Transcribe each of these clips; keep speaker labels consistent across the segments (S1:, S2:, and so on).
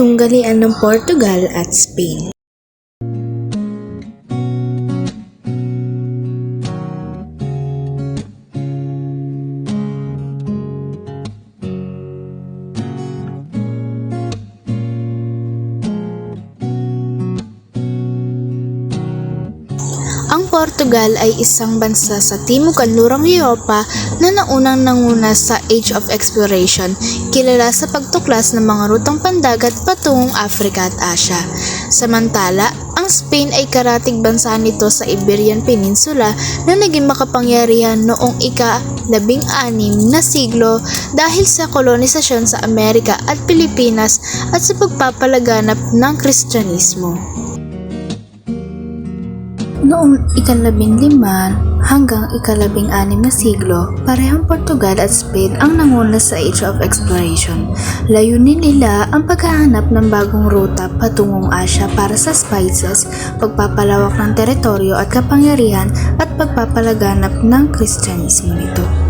S1: Tunggalian ng Portugal at Spain Portugal ay isang bansa sa Timog Kanlurang Europa na naunang nanguna sa Age of Exploration, kilala sa pagtuklas ng mga rutang pandagat patungong Africa at Asia. Samantala, ang Spain ay karatig bansa nito sa Iberian Peninsula na naging makapangyarihan noong ika-labing-anim na siglo dahil sa kolonisasyon sa Amerika at Pilipinas at sa pagpapalaganap ng Kristyanismo. Noong ikalabing lima hanggang ikalabing anim na siglo, parehong Portugal at Spain ang nanguna sa Age of Exploration. Layunin nila ang paghahanap ng bagong ruta patungong Asia para sa spices, pagpapalawak ng teritoryo at kapangyarihan at pagpapalaganap ng Kristyanismo nito.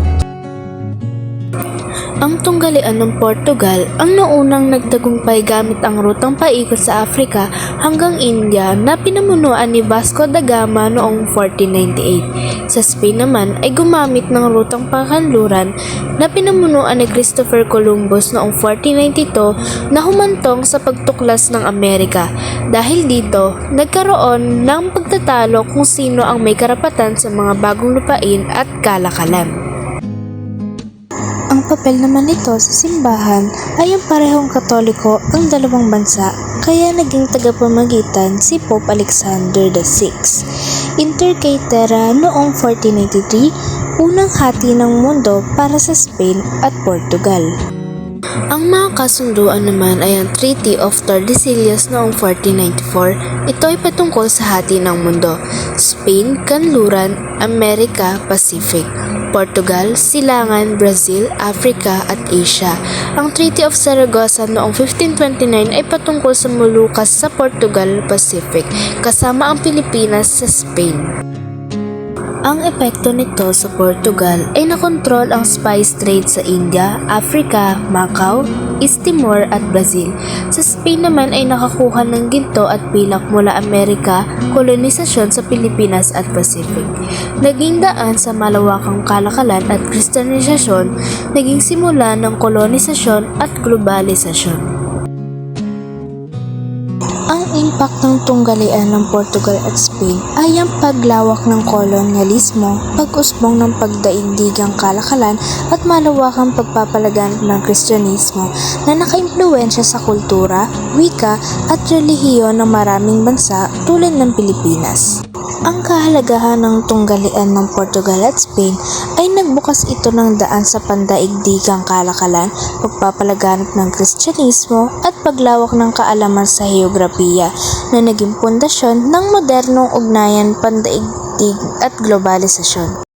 S1: Ang tunggalian ng Portugal ang naunang nagtagumpay gamit ang rutang paikot sa Afrika hanggang India na pinamunuan ni Vasco da Gama noong 1498. Sa Spain naman ay gumamit ng rutang pangkanluran na pinamunuan ni Christopher Columbus noong 1492 na humantong sa pagtuklas ng Amerika. Dahil dito, nagkaroon ng pagtatalo kung sino ang may karapatan sa mga bagong lupain at kalakalan. Ang papel naman nito sa simbahan ay ang parehong katoliko ang dalawang bansa kaya naging tagapamagitan si Pope Alexander VI. Inter Caetera noong 1493, unang hati ng mundo para sa Spain at Portugal. Ang mga kasunduan naman ay ang Treaty of Tordesillas noong 1494. Ito ay patungkol sa hati ng mundo. Spain, Kanluran, Amerika, Pacific. Portugal, Silangan, Brazil, Africa at Asia. Ang Treaty of Saragossa noong 1529 ay patungkol sa Moluccas sa Portugal, Pacific, kasama ang Pilipinas sa Spain. Ang epekto nito sa Portugal ay nakontrol ang spice trade sa India, Africa, Macau, East Timor at Brazil. Sa Spain naman ay nakakuha ng ginto at pilak mula Amerika, kolonisasyon sa Pilipinas at Pacific. Naging daan sa malawakang kalakalan at kristanisasyon, naging simula ng kolonisasyon at globalisasyon. Ang impact ng tunggalian ng Portugal at Spain ay ang paglawak ng kolonyalismo, pag-usbong ng pagdaigdigang kalakalan at malawakang pagpapalaganap ng Kristyanismo na nakaimpluwensya sa kultura, wika at relihiyon ng maraming bansa tulad ng Pilipinas. Ang kahalagahan ng tunggalian ng Portugal at Spain ay nagbukas ito ng daan sa pandaigdigang kalakalan, pagpapalaganap ng Kristyanismo at paglawak ng kaalaman sa heograpiya na naging pundasyon ng modernong ugnayan pandaigdig at globalisasyon.